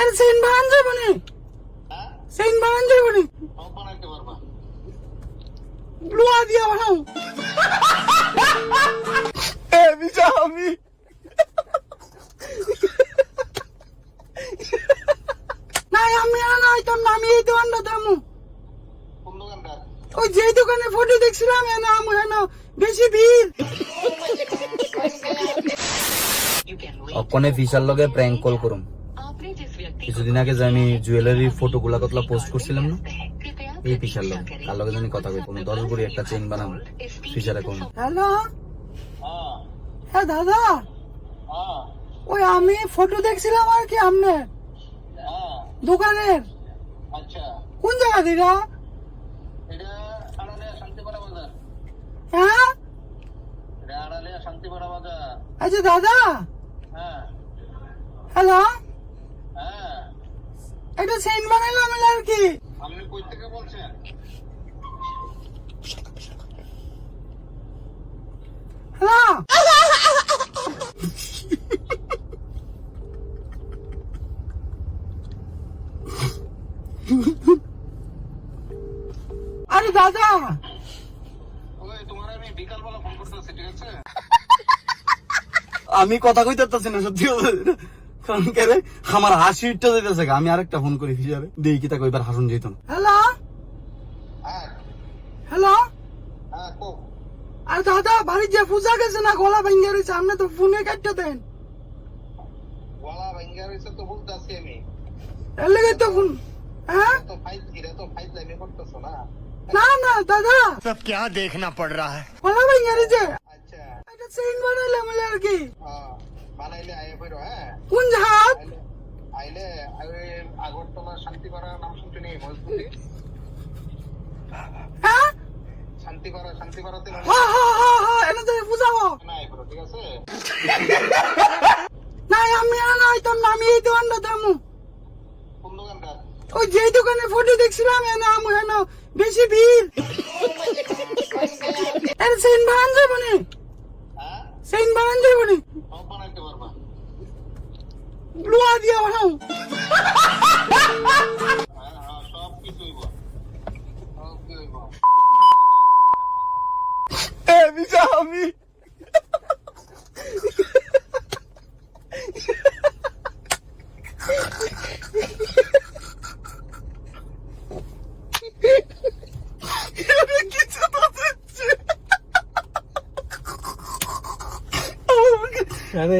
এর সেন ভান যাব নি। সেন ভান যাব নি। লোয়া দিয়া বানাও এ বিশা আমি। নাই আমি আর নাই তোর নামি এই দোকানটা দামু ওই যে দোকানে ফটো দেখছিলাম এনা আমি হেন বেশি ভিড়। অকনে ফিশার লগে প্র্যাঙ্ক কল করুম। কিছুদিন আগে আমি জুয়েলারির ফটো গুলা কতলা পোস্ট করছিলাম না, এই ফিশার লগে তার লগে জানি কথা কই কোনো দশ ভরি একটা চেইন বানাবো ফিশারে কোন হ্যালো হ্যাঁ দাদা? ওই আমি ফটো দেখছিলাম আর কি হ্যাঁ দোকানের। আচ্ছা কোন জায়গা দিরা হ্যাঁ? আচ্ছা দাদা? হ্যাঁ হ্যালো? হ্যাঁ এটা সেন্ট বানাইলাম আর কি আপনি কই থেকে বলছেন হ্যালো আরে দাদা। ওই তোমার আমি ফোন করতেছি ঠিক আছে? আমি কথা কইতে পারতেছি না সত্যি কথা। কারণ কে রে আমার হাসি উঠতে যেতেছে গা। আমি আরেকটা ফোন করি ফিশারে দেই কি তা কইবার হাসুন যেত না হ্যালো হ্যাঁ হ্যালো হ্যাঁ কো আর দাদা বাড়ির যে পূজা গেছে না গলা ভেঙে রয়েছে আপনি তো ফোনে কাটতে দেন গলা ভাঙ্গা রয়েছে তো বলতেছি আমি এর লেগে তো ফোন হ্যাঁ তো ফাইল এটা তো ফাইল লাইনে করতেছো না না না দাদা सब क्या देखना पड़ रहा है গলা ভেঙে রয়েছে আচ্ছা এটা সেন্ট বানাইলাম আর কি হ্যাঁ বানাইলে আয়ে ফেরো হ্যাঁ কোন জাহাজ আইলে আগরতলা শান্তিপাড়া নাম শুনতে নেই মজবুতি হ্যাঁ? শান্তিপাড়া শান্তিপাড়াতে হা হা হা হা এটা তো পূজা হো না আয়ে ফেরো ঠিক আছে? নাই আমি আর নাই তোর নামি এই দোকানটা দামু। কোন দোকানটা? ওই যে দোকানে ফটো দেখছিলাম এ নাম হেন বেশি ভিড়। এর সেন্ট বানান যাব নি সেন্ট যাব নি সব বানাইতে পারবা লোয়া দিয়ে বানাও। আমি। আরে